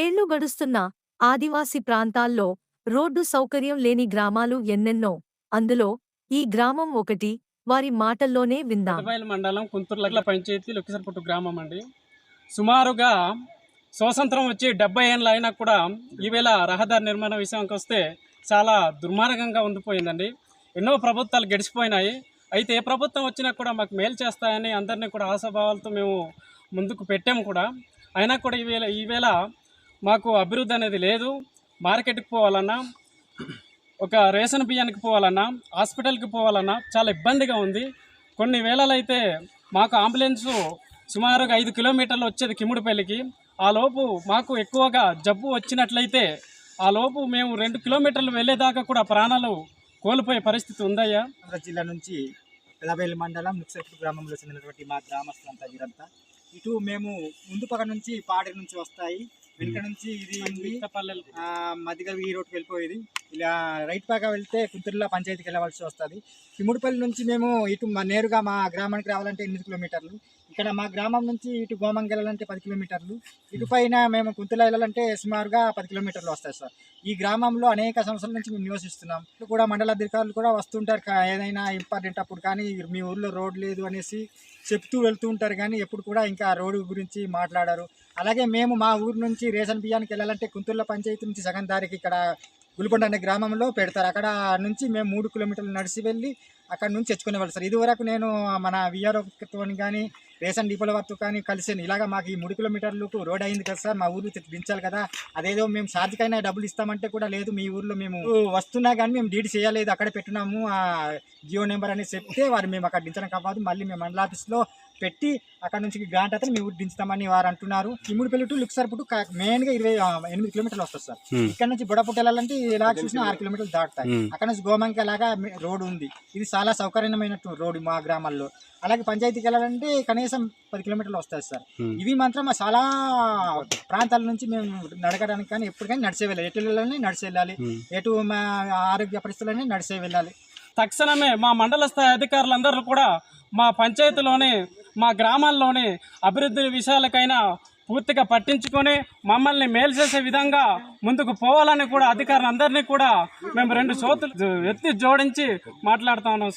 ఏళ్ళు గడుస్తున్న ఆదివాసి ప్రాంతాల్లో రోడ్డు సౌకర్యం లేని గ్రామాలు ఎన్నెన్నో. అందులో ఈ గ్రామం ఒకటి. వారి మాటల్లోనే విందాం. మండలం కుంతుర్లగల పంచాయతీ లొక్కిసరపుట్టు గ్రామం అండి. సుమారుగా స్వాతంత్రం వచ్చి డెబ్బై ఏళ్ళు అయినా కూడా ఈవేళ రహదారి నిర్మాణ విషయానికి వస్తే చాలా దుర్మార్గంగా ఉండిపోయిందండి. ఎన్నో ప్రభుత్వాలు గడిచిపోయినాయి. అయితే ఏ ప్రభుత్వం వచ్చినా కూడా మాకు మేలు చేస్తాయని అందరినీ కూడా ఆశాభావాలతో మేము ముందుకు పెట్టాము కూడా. అయినా కూడా ఈవేళ ఈవేళ మాకు అభివృద్ధి అనేది లేదు. మార్కెట్కి పోవాలన్నా ఒక రేషన్ బియ్యానికి పోవాలన్నా హాస్పిటల్కి పోవాలన్నా చాలా ఇబ్బందిగా ఉంది. కొన్ని వేళలు అయితే మాకు అంబులెన్సు సుమారుగా ఐదు కిలోమీటర్లు వచ్చేది కిముడిపల్లికి. ఆ లోపు మాకు ఎక్కువగా జబ్బు వచ్చినట్లయితే ఆ లోపు మేము రెండు కిలోమీటర్లు వెళ్ళేదాకా కూడా ప్రాణాలు కోల్పోయే పరిస్థితి ఉందయ్యా. జిల్లా నుంచి పెదబేలు మండలం ముక్సెట్టు గ్రామంలో చెందినటువంటి మా గ్రామస్తులంతా వీరంతా ఇటు మేము ముందు పక్క నుంచి పాడి నుంచి వస్తాయి. వెనుక నుంచి ఇది ఉంది. పల్లెలు ఆ, మధ్యగా ఈ రోడ్కి వెళ్ళిపోయేది. ఇలా రైట్ పక్క వెళ్తే కుంతుర్ల పంచాయతీకి వెళ్ళవలసి వస్తుంది. తిముడిపల్లి నుంచి మేము ఇటు నేరుగా మా గ్రామానికి రావాలంటే ఎనిమిది కిలోమీటర్లు. ఇక్కడ మా గ్రామం నుంచి ఇటు గోమంకి వెళ్ళాలంటే పది కిలోమీటర్లు. ఇటు పైన మేము కుంతుల వెళ్ళాలంటే సుమారుగా పది కిలోమీటర్లు వస్తాయి సార్. ఈ గ్రామంలో అనేక సంవత్సరాల నుంచి మేము నివసిస్తున్నాం. ఇప్పుడు కూడా మండల అధికారులు కూడా వస్తుంటారు ఏదైనా ఇంపార్టెంట్ అప్పుడు కానీ మీ ఊర్లో రోడ్ లేదు అనేసి చెప్తూ వెళ్తూ ఉంటారు కానీ ఎప్పుడు కూడా ఇంకా రోడ్డు గురించి మాట్లాడారు. అలాగే మేము మా ఊరు నుంచి రేషన్ బియ్యానికి వెళ్ళాలంటే కుంతుర్ల పంచాయతీ నుంచి సగం దారికి ఇక్కడ గుల్కొండ అనే గ్రామంలో పెడతారు. అక్కడ నుంచి మేము మూడు కిలోమీటర్లు నడిచి వెళ్ళి అక్కడ నుంచి తెచ్చుకునే వాళ్ళు. సార్ ఇదివరకు నేను మన విఆర్ఓతో కానీ రేషన్ డిపోల వరకు కానీ కలిసాను ఇలాగ మాకు ఈ మూడు కిలోమీటర్లకు రోడ్ అయింది కదా సార్ మా ఊరు దించాలి కదా. అదేదో మేము ఛార్జ్కైనా డబ్బులు ఇస్తామంటే కూడా లేదు మీ ఊర్లో మేము వస్తున్నా కానీ మేము డీడీ చేయలేదు అక్కడ పెట్టున్నాము. ఆ జియో నెంబర్ అనేది చెప్తే వారు మేము అక్కడ దించడం కాదు మళ్ళీ మేము మండల ఆఫీస్లో పెట్టి అక్కడ నుంచి గ్రాంట్ అయితే మీ ఊరు దించుతామని వారు అంటున్నారు. ఇమ్ముడిపల్లి టు లుక్సర్పుటు మెయిన్గా ఇరవై ఎనిమిది కిలోమీటర్లు వస్తుంది సార్. ఇక్కడ నుంచి బుడపుట్ట వెళ్ళాలంటే ఇలా చూసినా ఆరు కిలోమీటర్లు దాటుతాయి. అక్కడ నుంచి గోమంకి అలాగా రోడ్డు ఉంది. ఇది చాలా సౌకర్యమైన రోడ్డు మా గ్రామాల్లో. అలాగే పంచాయతీకి వెళ్ళాలంటే కనీసం పది కిలోమీటర్లు వస్తుంది సార్. ఇవి మాత్రం చాలా ప్రాంతాల నుంచి మేము నడకడానికి కానీ ఎప్పటికైనా నడిచే వెళ్ళాలి. ఎటు వెళ్ళాలని నడిచి వెళ్ళాలి. ఎటు మా ఆరోగ్య పరిస్థితులని నడిచే వెళ్ళాలి. తక్షణమే మా మండల స్థాయి అధికారులందరూ కూడా మా పంచాయతీలోని మా గ్రామాల్లోని అభివృద్ధి విషయాలకైనా పూర్తిగా పట్టించుకొని మమ్మల్ని మేలు చేసే విధంగా ముందుకు పోవాలని కూడా అధికారులందరినీ కూడా మేము రెండు సోతులు ఎత్తి జోడించి మాట్లాడుతా ఉన్నాం సార్.